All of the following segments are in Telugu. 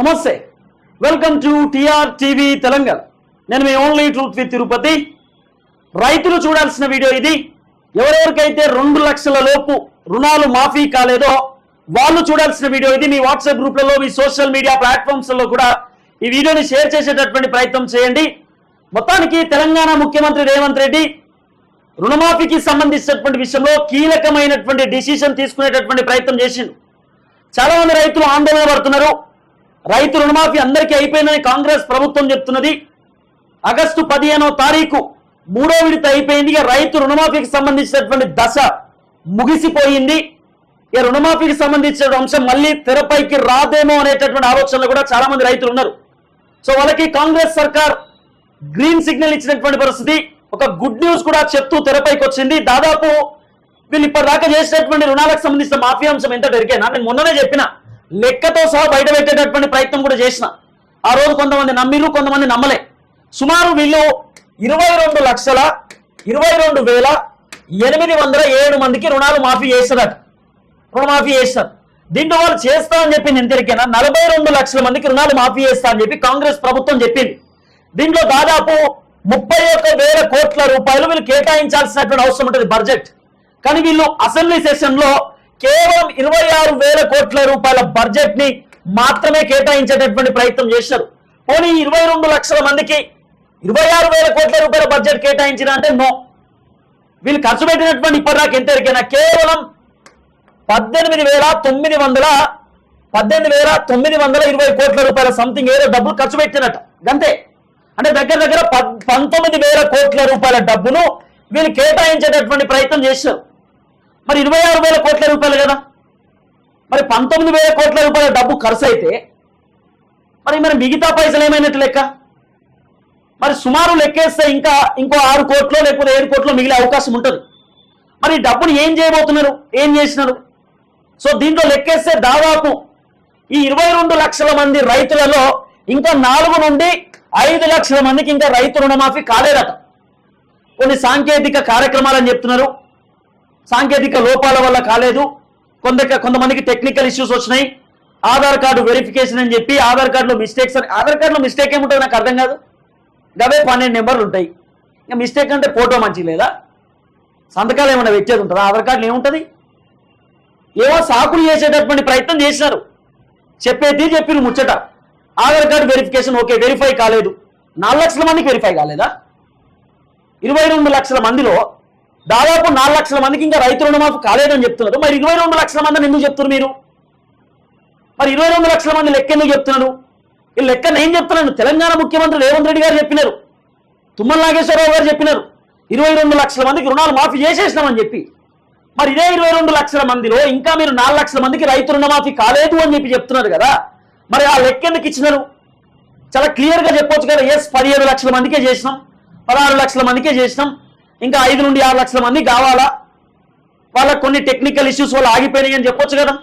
నమస్తే. Welcome to TR TV Telangana నేను మీ ఓన్లీ ట్రూత్ విత్ తిరుపతి రైతులు చూడాల్సిన వీడియో ఇది. ఎవరెవరికైతే రెండు లక్షల లోపు రుణాలు మాఫీ కాలేదో వాళ్ళు చూడాల్సిన వీడియో ఇది. మీ వాట్సాప్ గ్రూప్లలో మీ సోషల్ మీడియా ప్లాట్ఫామ్స్లో కూడా ఈ వీడియోని షేర్ చేసేటటువంటి ప్రయత్నం చేయండి. మొత్తానికి తెలంగాణ ముఖ్యమంత్రి రేవంత్ రెడ్డి రుణమాఫీకి సంబంధించినటువంటి విషయంలో కీలకమైనటువంటి డిసిషన్ తీసుకునేటటువంటి ప్రయత్నం చేసిండు. చాలా మంది రైతులు ఆందోళన పడుతున్నారు. రైతు రుణమాఫీ అందరికీ అయిపోయిందని కాంగ్రెస్ ప్రభుత్వం చెప్తున్నది. ఆగస్టు పదిహేనో తారీఖు మూడో విడత అయిపోయింది. ఇక రైతు రుణమాఫీకి సంబంధించినటువంటి దశ ముగిసిపోయింది. ఇక రుణమాఫీకి సంబంధించిన అంశం మళ్ళీ తెరపైకి రాదేమో అనేటటువంటి ఆలోచనలు కూడా చాలా మంది రైతులు ఉన్నారు. సో వాళ్ళకి కాంగ్రెస్ సర్కార్ గ్రీన్ సిగ్నల్ ఇచ్చినటువంటి పరిస్థితి. ఒక గుడ్ న్యూస్ కూడా చెప్తూ తెరపైకి వచ్చింది. దాదాపు వీళ్ళు ఇప్పటిదాకా చేసినటువంటి రుణాలకు సంబంధించిన మాఫీ అంశం ఎంత పెరిగానా? నేను మొన్ననే చెప్పిన. లెక్కతో సహా బయట పెట్టేటటువంటి ప్రయత్నం కూడా చేసిన. ఆ రోజు కొంతమంది నమ్మిరు కొంతమంది నమ్మలే. సుమారు వీళ్ళు ఇరవై రెండు లక్షల ఇరవై రెండు వేల ఎనిమిది వందల ఏడు మందికి రుణాలు మాఫీ చేస్తారట రుణమాఫీ చేస్తారు దీంట్లో వాళ్ళు చేస్తా అని చెప్పి నేను నలభై రెండు లక్షల మందికి రుణాలు మాఫీ చేస్తా అని చెప్పి కాంగ్రెస్ ప్రభుత్వం చెప్పింది. దీంట్లో దాదాపు ముప్పై ఒక్క వేల కోట్ల రూపాయలు వీళ్ళు కేటాయించాల్సినటువంటి అవసరం ఉంటుంది బడ్జెట్. కానీ వీళ్ళు అసెంబ్లీ సెషన్లో కేవలం ఇరవై ఆరు వేల కోట్ల రూపాయల బడ్జెట్ని మాత్రమే కేటాయించేటటువంటి ప్రయత్నం చేశారు పోనీ ఇరవై రెండు లక్షల మందికి ఇరవై ఆరు వేల కోట్ల రూపాయల బడ్జెట్ కేటాయించిన అంటే నో వీళ్ళు ఖర్చు పెట్టినటువంటి ఇప్పటిదాకా ఎంత ఎరికైనా కేవలం పద్దెనిమిది వేల తొమ్మిది వందల పద్దెనిమిది వేల తొమ్మిది వందల ఇరవై కోట్ల రూపాయల సంథింగ్ ఏదో డబ్బులు ఖర్చు పెట్టినట్ట అంతే అంటే దగ్గర దగ్గర పద్- పంతొమ్మిది వేల కోట్ల రూపాయల డబ్బును వీళ్ళు కేటాయించేటటువంటి ప్రయత్నం చేశారు మరి ఇరవై ఆరు వేల కోట్ల రూపాయలు కదా. మరి పంతొమ్మిది వేల కోట్ల రూపాయల డబ్బు ఖర్చు అయితే మరి మరి మిగతా పైసలు ఏమైనట్టు లెక్క? మరి సుమారు లెక్కేస్తే ఇంకా ఇంకో ఆరు కోట్లు లేకపోతే ఏడు కోట్లు మిగిలే అవకాశం ఉంటుంది. మరి డబ్బును ఏం చేయబోతున్నారు? ఏం చేసినారు? సో దీంట్లో లెక్కేస్తే దాదాపు ఈ ఇరవై రెండు లక్షల మంది రైతులలో ఇంకా నాలుగు నుండి ఐదు లక్షల మందికి ఇంకా రైతు రుణమాఫీ కాలేదట. కొన్ని సాంకేతిక కార్యక్రమాలని చెప్తున్నారు. సాంకేతిక లోపాల వల్ల కాలేదు. కొంత కొంతమందికి టెక్నికల్ ఇష్యూస్ వచ్చినాయి. ఆధార్ కార్డు వెరిఫికేషన్ అని చెప్పి ఆధార్ కార్డులో మిస్టేక్స్ అని ఆధార్ కార్డులో మిస్టేక్ ఏముంటుంది నాకు అర్థం కాదు. గవే పన్నెండు నెంబర్లు ఉంటాయి. ఇంకా మిస్టేక్ అంటే ఫోటో మంచి లేదా? సంతకాలు ఏమైనా పెట్టేది ఉంటుందా? ఆధార్ కార్డులు ఏముంటుంది? ఏవో సాకులు చేసేటటువంటి ప్రయత్నం చేసినారు. చెప్పేది చెప్పిన ముచ్చట. Aadhaar card verification okay verify కాలేదు. నాలుగు లక్షల మందికి వెరిఫై కాలేదా? ఇరవై రెండు లక్షల మందిలో దాదాపు నాలుగు లక్షల మందికి ఇంకా రైతు రుణమాఫీ కాలేదని చెప్తున్నారు. మరి ఇరవై రెండు లక్షల మందిని ఎందుకు చెప్తున్నారు మీరు? మరి ఇరవై రెండు లక్షల మంది లెక్క ఎందుకు చెప్తున్నారు? ఈ లెక్క నేను చెప్తున్నాను తెలంగాణ ముఖ్యమంత్రి రేవంత్ రెడ్డి గారు చెప్పినారు. తుమ్మల నాగేశ్వరరావు గారు చెప్పినారు. ఇరవై రెండు లక్షల మందికి రుణాలు మాఫీ చేసేసినామని చెప్పి. మరి ఇదే ఇరవై రెండు లక్షల మందిలో ఇంకా మీరు నాలుగు లక్షల మందికి రైతు రుణమాఫీ కాలేదు అని చెప్పి చెప్తున్నారు కదా. మరి ఆ లెక్క ఎందుకు ఇచ్చినారు? చాలా క్లియర్గా చెప్పొచ్చు కదా. ఎస్ పదిహేడు లక్షల మందికే చేసినాం. పదహారు లక్షల మందికే చేసినాం. ఇంకా ఐదు నుండి ఆరు లక్షల మంది కావాలా? వాళ్ళకు కొన్ని టెక్నికల్ ఇష్యూస్ వల్ల ఆగిపోయినాయి అని చెప్పొచ్చు కదా.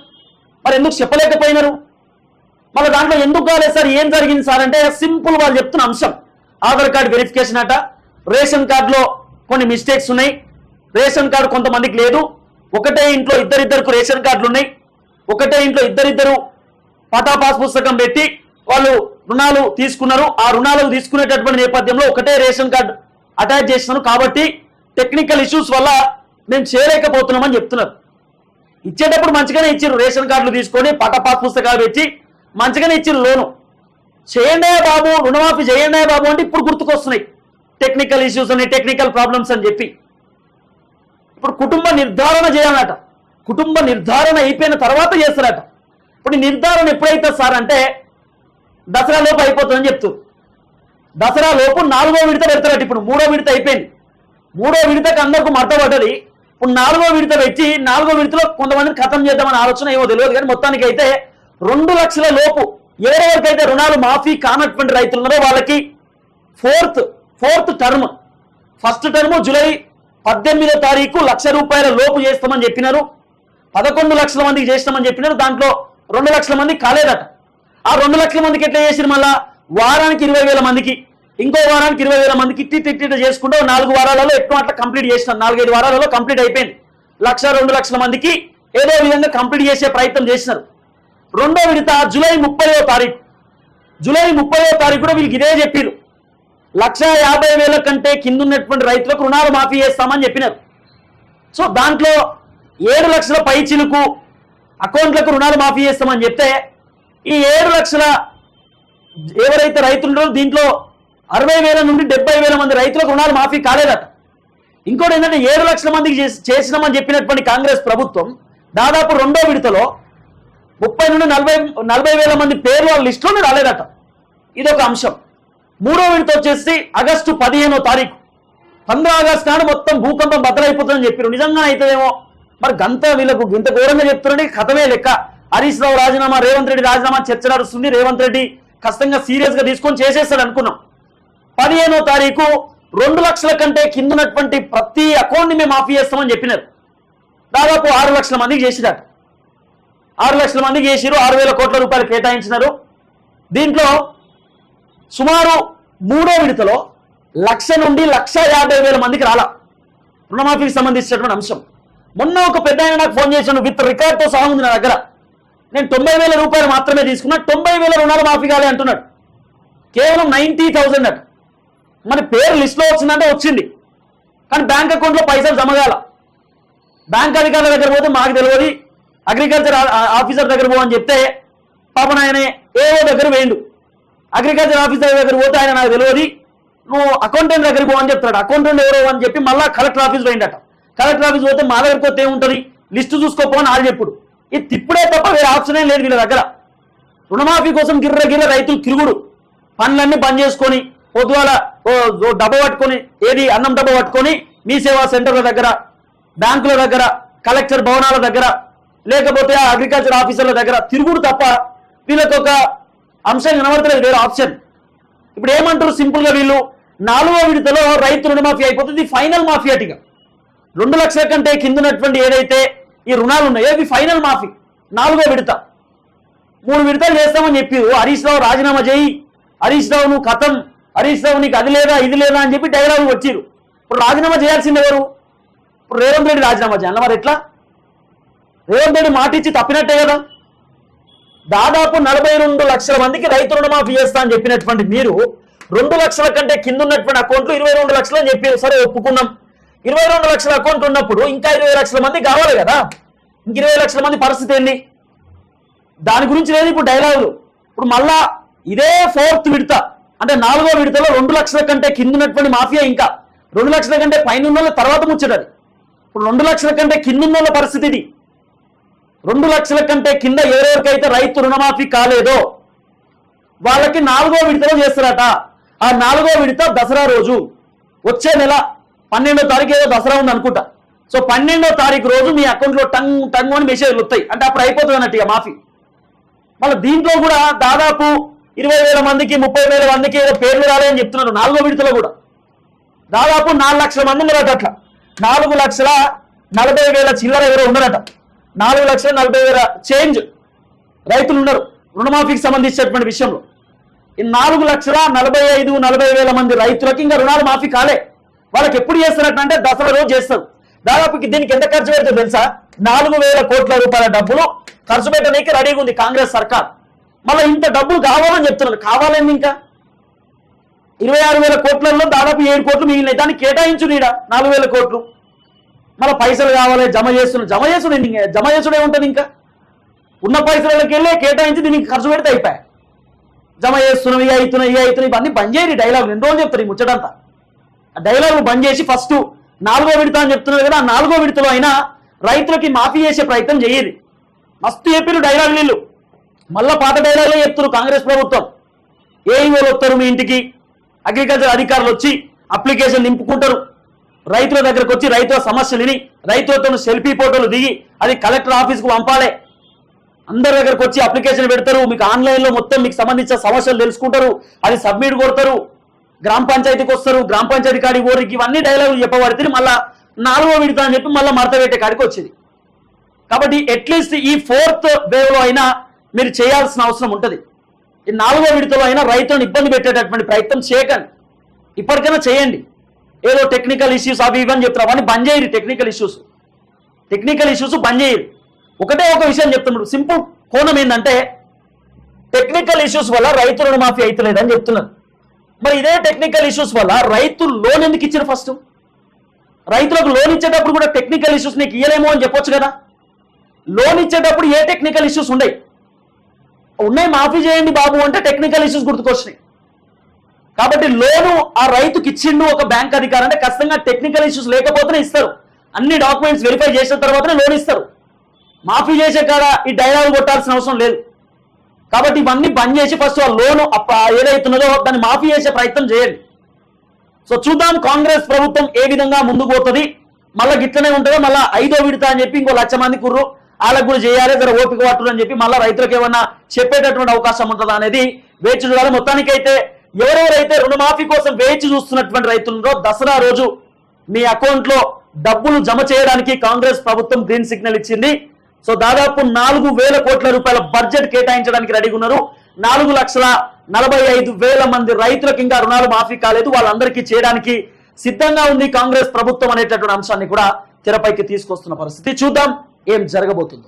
మరి ఎందుకు చెప్పలేకపోయినారు? మళ్ళీ దాంట్లో ఎందుకు కాలేదు సార్? ఏం జరిగింది సార్? అంటే సింపుల్ వాళ్ళు చెప్తున్న అంశం. ఆధార్ కార్డు వెరిఫికేషన్ అట. రేషన్ కార్డులో కొన్ని మిస్టేక్స్ ఉన్నాయి. రేషన్ కార్డు కొంతమందికి లేదు. ఒకటే ఇంట్లో ఇద్దరిద్దరికి రేషన్ కార్డులు ఉన్నాయి. ఒకటే ఇంట్లో ఇద్దరిద్దరు పటా పాస్ పుస్తకం పెట్టి వాళ్ళు రుణాలు తీసుకున్నారు. ఆ రుణాలు తీసుకునేటటువంటి నేపథ్యంలో ఒకటే రేషన్ కార్డు అటాచ్ చేసినారు. కాబట్టి టెక్నికల్ ఇష్యూస్ వల్ల మేము చేయలేకపోతున్నామని చెప్తున్నారు. ఇచ్చేటప్పుడు మంచిగానే ఇచ్చారు రేషన్ కార్డులు తీసుకొని పట్ట పాస్ పుస్తకాలు పెట్టి మంచిగానే ఇచ్చారు లోను. చేయండి బాబు రుణమాఫీ చేయండి బాబు అంటే ఇప్పుడు గుర్తుకొస్తున్నాయి. టెక్నికల్ ఇష్యూస్ అని టెక్నికల్ ప్రాబ్లమ్స్ అని చెప్పి. ఇప్పుడు కుటుంబ నిర్ధారణ చేయాలట. కుటుంబ నిర్ధారణ అయిపోయిన తర్వాత చేస్తారట. ఇప్పుడు నిర్ధారణ ఎప్పుడైతే సార్ అంటే దసరా లోపు అయిపోతుందని చెప్తారు దసరా లోపు నాలుగో విడత పెడతారట ఇప్పుడు మూడో విడత అయిపోయింది. మూడో విడతకు అందరికీ మడత పడ్డది ఇప్పుడు నాలుగో విడత పెట్టి నాలుగో విడతలో కొంతమందిని ఖతం చేద్దామని ఆలోచన ఏమో తెలియదు కానీ మొత్తానికి అయితే రెండు లక్షల లోపు ఎవరెవరికైతే రుణాలు మాఫీ కానటువంటి రైతులు ఉన్నారో వాళ్ళకి fourth fourth term. First term July పద్దెనిమిదో తారీఖు లక్ష రూపాయల లోపు చేస్తామని చెప్పినారు. పదకొండు లక్షల మందికి చేస్తామని చెప్పినారు. దాంట్లో రెండు లక్షల మంది కాలేదట. ఆ రెండు లక్షల మందికి ఎట్లా చేసిన మళ్ళా? వారానికి ఇరవై వేల మందికి. ఇంకో వారానికి ఇరవై వేల మందికి ఇట్టి తిట్టి చేసుకుంటూ నాలుగు వారాలలో ఎక్కువ అట్లా కంప్లీట్ చేసిన నాలుగైదు వారాలలో కంప్లీట్ అయిపోయింది. లక్ష రెండు లక్షల మందికి ఏదో విధంగా కంప్లీట్ చేసే ప్రయత్నం చేసినారు. రెండో విడత జూలై ముప్పైవ తారీఖు. జూలై ముప్పైవ తారీఖు కూడా వీళ్ళకి ఇదే చెప్పారు. లక్ష యాభై వేల కంటే కింద ఉన్నటువంటి రైతులకు రుణాలు మాఫీ చేస్తామని చెప్పినారు. సో దాంట్లో ఏడు లక్షల పై చిలుకు అకౌంట్లకు రుణాలు మాఫీ చేస్తామని చెప్తే ఈ ఏడు లక్షల ఎవరైతే రైతులు దీంట్లో అరవై వేల నుండి డెబ్బై వేల మంది రైతులకు రుణాలు మాఫీ కాలేదట. ఇంకోటి ఏంటంటే ఏడు లక్షల మందికి చేసినామని చెప్పినటువంటి కాంగ్రెస్ ప్రభుత్వం దాదాపు రెండో విడతలో ముప్పై నుండి నలభై నలభై వేల మంది పేర్లు వాళ్ళ లిస్టులోనే రాలేదట. ఇది ఒక అంశం. మూడో విడత వచ్చేసి ఆగస్టు పదిహేనో తారీఖు. పంద్ర ఆగస్టు నాడు మొత్తం భూకంపం బద్దలైపోతుందని చెప్పారు నిజంగా అవుతుందేమో మరి గంత వీళ్ళకు ఇంత ఘోరంగా చెప్తున్నారంటే కథమే లెక్క. హరీష్ రావు రాజీనామా రేవంత్ రెడ్డి రాజీనామా చర్చ నడుస్తుంది. రేవంత్ రెడ్డి కష్టంగా సీరియస్గా తీసుకొని చేసేస్తాడు అనుకున్నాం. పదిహేనో తారీఖు రెండు లక్షల కంటే కింద ఉన్నటువంటి ప్రతి అకౌంట్ని మేము మాఫీ చేస్తామని చెప్పినారు. దాదాపు ఆరు లక్షల మందికి చేసినారు. ఆరు లక్షల మందికి చేసిరు ఆరు వేల కోట్ల రూపాయలు కేటాయించినారు. దీంట్లో సుమారు మూడో విడతలో లక్ష నుండి లక్ష యాభై వేల మందికి రాలా. రుణమాఫీకి సంబంధించినటువంటి అంశం. మొన్న ఒక పెద్ద ఆయన నాకు ఫోన్ చేశాను విత్ రికార్డ్తో సహా ఉంది నా దగ్గర. నేను తొంభై వేల రూపాయలు మాత్రమే తీసుకున్నా తొంభై వేల రుణాలు మాఫీ కాలే అంటున్నాడు. కేవలం నైన్టీ థౌజండ్ అట. మరి పేరు లిస్ట్లో వచ్చిందంటే వచ్చింది. కానీ బ్యాంక్ అకౌంట్లో పైసలు జమగాల బ్యాంక్ అధికారుల దగ్గర పోతే మాకు తెలియదు అగ్రికల్చర్ ఆఫీసర్ దగ్గర పోవని చెప్తే పాపన ఆయన ఏవో దగ్గర వేయండు. అగ్రికల్చర్ ఆఫీసర్ దగ్గర పోతే ఆయన నాకు తెలియదు నువ్వు అకౌంటెంట్ దగ్గరికి పోవని చెప్తాడు. అకౌంటెంట్ ఎవరో అని చెప్పి మళ్ళీ కలెక్టర్ ఆఫీస్ పోయిందట కలెక్టర్ ఆఫీస్ పోతే మా దగ్గరికి పోతే ఏముంటుంది? లిస్టు చూసుకోపో అని చెప్పుడు. ఇది తిప్పుడే తప్ప వేరే ఆప్షన్ లేదు వీళ్ళ దగ్గర. రుణమాఫీ కోసం గిర్ర గిర్ర రైతులు తిరుగుడు. పనులన్నీ బంద్ చేసుకొని పొద్దుగాల ఓ ఓ డబ్బ పట్టుకొని ఏది అన్నం డబ్బ పట్టుకొని మీ సేవా సెంటర్ల దగ్గర బ్యాంకుల దగ్గర కలెక్టర్ భవనాల దగ్గర లేకపోతే ఆ అగ్రికల్చర్ ఆఫీసర్ల దగ్గర తిరుగుడు తప్ప వీళ్ళకి ఒక అంశం కనబడతలేదు వేరే ఆప్షన్. ఇప్పుడు ఏమంటారు సింపుల్గా వీళ్ళు? నాలుగో విడతలో రైతు రుణమాఫీ అయిపోతుంది ఫైనల్ మాఫీ అటిక. రెండు లక్షల కంటే కిందనటువంటి ఏదైతే ఈ రుణాలు ఉన్నాయో ఇవి ఫైనల్ మాఫీ. నాలుగో విడత. మూడు విడతలు చేస్తామని చెప్పి హరీష్ రావు రాజీనామా చేయి. హరీష్ రావు నువ్వు కథం. హరీష్ రావు నీకు అది లేదా ఇది లేదా అని చెప్పి డైలాగ్ వచ్చిరు ఇప్పుడు రాజీనామా చేయాల్సింది ఎవరు? ఇప్పుడు రేవంత్ రెడ్డి రాజీనామా చేయాలి. మరి ఎట్లా? రేవంత్ రెడ్డి మాట ఇచ్చి తప్పినట్టే కదా. దాదాపు నలభై రెండు లక్షల మందికి రైతు రుణమాఫీ చేస్తా అని చెప్పినటువంటి మీరు రెండు లక్షల కంటే కింద ఉన్నటువంటి అకౌంట్లు ఇరవై రెండు లక్షలు అని చెప్పారు సరే ఒప్పుకున్నాం. ఇరవై రెండు లక్షల అకౌంట్ ఉన్నప్పుడు ఇంకా ఇరవై లక్షల మంది కావాలి కదా. ఇంక ఇరవై లక్షల మంది పరిస్థితి ఏంది? దాని గురించి లేదు ఇప్పుడు డైలాగులు ఇప్పుడు మళ్ళా ఇదే ఫోర్త్ విడత. అంటే నాలుగో విడతలో రెండు లక్షల కంటే కింద ఉన్నటువంటి మాఫియా ఇంకా. రెండు లక్షల కంటే పైన ఉన్న వాళ్ళ తర్వాత ముచ్చటది. ఇప్పుడు రెండు లక్షల కంటే కింద ఉన్న పరిస్థితి ఇది. రెండు లక్షల కంటే కింద ఎవరెవరికైతే రైతు రుణమాఫీ కాలేదో వాళ్ళకి నాలుగో విడతలో చేస్తారట. ఆ నాలుగో విడత దసరా రోజు. వచ్చే నెల పన్నెండో తారీఖు ఏదో దసరా ఉంది అనుకుంటా. సో పన్నెండో తారీఖు రోజు మీ అకౌంట్లో టంగ్ టంగ్ అని మెసేజ్లు వస్తాయి. అంటే అప్పుడు అయిపోతుంది అన్నట్టు ఇక మాఫీ. మళ్ళీ దీంట్లో కూడా దాదాపు ఇరవై వేల మందికి ముప్పై వేల మందికి ఏదో పేర్లు రాలేదని చెప్తున్నారు. నాలుగో విడతలో కూడా. దాదాపు నాలుగు లక్షల మంది ఉన్నారట అట్లా. నాలుగు లక్షల నలభై వేల చిల్లర ఎవరో ఉన్నారట. నాలుగు లక్షల నలభై వేల చేంజ్ రైతులు ఉన్నారు. రుణమాఫీకి సంబంధించినటువంటి విషయంలో. ఈ నాలుగు లక్షల నలభై ఐదు నలభై వేల మంది రైతులకి ఇంకా రుణాలు మాఫీ కాలే. వాళ్ళకి ఎప్పుడు చేస్తున్నట్టు అంటే దసరా రోజు చేస్తారు. దాదాపు దీనికి ఎంత ఖర్చు పెడుతుంది తెలుసా? నాలుగు వేల కోట్ల రూపాయల డబ్బులు ఖర్చు పెట్టడానికి రెడీగా ఉంది కాంగ్రెస్ సర్కార్. మళ్ళీ ఇంత డబ్బులు కావాలని చెప్తున్నారు. కావాలండి ఇంకా. ఇరవై ఆరు వేల కోట్లలో దాదాపు ఏడు కోట్లు మిగిలినాయి. దాన్ని కేటాయించు నీడ నాలుగు వేల కోట్లు. మళ్ళీ పైసలు కావాలి జమ చేస్తున్న జమ చేసుడు ఇంకా? జమ చేసుడే ఉంటుంది ఇంకా. ఉన్న పైసలకి వెళ్ళి కేటాయించి దీనికి ఖర్చు పెడితే అయిపోయాయి. జమ చేస్తున్నాం ఇవి అవుతున్నాయి ఇవి అవుతున్నాయి ఇవన్నీ బంద్ చేయరు డైలాగ్ ఎన్ని రోజులు చెప్తారు ఈ ముచ్చటంతా? ఆ డైలాగులు బంద్ చేసి ఫస్ట్ నాలుగో విడత అని చెప్తున్నారు కదా ఆ నాలుగో విడతలో అయినా రైతులకి మాఫీ చేసే ప్రయత్నం చేయరు. మస్తు చెప్పారు డైలాగ్ వీళ్ళు. మళ్ళా పాత డైలాగులే చెప్తున్నారు కాంగ్రెస్ ప్రభుత్వం. ఏఈఓలు వస్తారు మీ ఇంటికి అగ్రికల్చర్ అధికారులు వచ్చి అప్లికేషన్ నింపుకుంటారు. రైతుల దగ్గరకు వచ్చి రైతుల సమస్యలు విని రైతులతో సెల్ఫీ ఫోటోలు దిగి అది కలెక్టర్ ఆఫీస్కు పంపాలి. అందరి దగ్గరకు వచ్చి అప్లికేషన్ పెడతారు మీకు ఆన్లైన్లో మొత్తం మీకు సంబంధించిన సమస్యలు తెలుసుకుంటారు అది సబ్మిట్ కొడతారు. గ్రామ పంచాయతీకి వస్తారు గ్రామ పంచాయతీ కాడికి పోరికి ఇవన్నీ డైలాగులు చెప్పబడితే మళ్ళా నాలుగో విడత అని చెప్పి మళ్ళీ మడత పెట్టే కాడికి వచ్చింది. కాబట్టి అట్లీస్ట్ ఈ ఫోర్త్ వేవ్లో అయినా మీరు చేయాల్సిన అవసరం ఉంటుంది. ఈ నాలుగో విడతలో అయినా రైతులను ఇబ్బంది పెట్టేటటువంటి ప్రయత్నం చేయకండి. ఇప్పటికైనా చేయండి. ఏదో టెక్నికల్ ఇష్యూస్ అవి ఇవని చెప్తారు అవన్నీ బంద్ చేయరు టెక్నికల్ ఇష్యూస్ టెక్నికల్ ఇష్యూస్ బంద్ చేయరు. ఒకటే ఒక విషయం చెప్తున్నాడు సింపుల్ కోణం ఏంటంటే టెక్నికల్ ఇష్యూస్ వల్ల రైతు రుణమాఫీ అవుతలేదని చెప్తున్నారు. మరి ఇదే టెక్నికల్ ఇష్యూస్ వల్ల రైతు లోన్ ఎందుకు ఇచ్చారు ఫస్ట్ రైతులకు లోన్ ఇచ్చేటప్పుడు కూడా టెక్నికల్ ఇష్యూస్ నీకు ఇయ్యలేమో అని చెప్పొచ్చు కదా. లోన్ ఇచ్చేటప్పుడు ఏ టెక్నికల్ ఇష్యూస్ ఉన్నాయి ఉన్నాయి మాఫీ చేయండి బాబు అంటే టెక్నికల్ ఇష్యూస్ గుర్తుకొచ్చినాయి. కాబట్టి లోను ఆ రైతుకి ఇచ్చిండు ఒక బ్యాంక్ అధికారి అంటే ఖచ్చితంగా టెక్నికల్ ఇష్యూస్ లేకపోతేనే ఇస్తారు. అన్ని డాక్యుమెంట్స్ వెరిఫై చేసిన తర్వాతనే లోన్ ఇస్తారు. మాఫీ చేసే కాడ ఈ డైలాగ్ కొట్టాల్సిన అవసరం లేదు. కాబట్టి ఇవన్నీ బంద్ చేసి ఫస్ట్ ఆ లోను ఏదైతున్నదో దాన్ని మాఫీ చేసే ప్రయత్నం చేయండి. సో చూద్దాం కాంగ్రెస్ ప్రభుత్వం ఏ విధంగా ముందుకు పోతుంది. మళ్ళీ గిట్లనే ఉంటుందో? మళ్ళీ ఐదో విడతా అని చెప్పి ఇంకో లక్ష మంది కుర్రు. వాళ్ళకు కూడా చేయాలి జర ఓపిక పట్టుడు అని చెప్పి మళ్ళీ రైతులకు ఏమన్నా చెప్పేటటువంటి అవకాశం ఉంటుందా అనేది వేచి చూడాలి. మొత్తానికైతే ఎవరెవరైతే రుణమాఫీ కోసం వేచి చూస్తున్నటువంటి రైతులున్నారో దసరా రోజు మీ అకౌంట్లో డబ్బులు జమ చేయడానికి కాంగ్రెస్ ప్రభుత్వం గ్రీన్ సిగ్నల్ ఇచ్చింది. సో దాదాపు నాలుగు వేల కోట్ల రూపాయల బడ్జెట్ కేటాయించడానికి రెడీగా ఉన్నారు. నాలుగు లక్షల నలభై ఐదు వేల మంది రైతులకు ఇంకా రుణాలు మాఫీ కాలేదు. వాళ్ళందరికీ చేయడానికి సిద్ధంగా ఉంది కాంగ్రెస్ ప్రభుత్వం అనేటటువంటి అంశాన్ని కూడా తెరపైకి తీసుకొస్తున్న పరిస్థితి. చూద్దాం. ఏం జరగబోతుందో.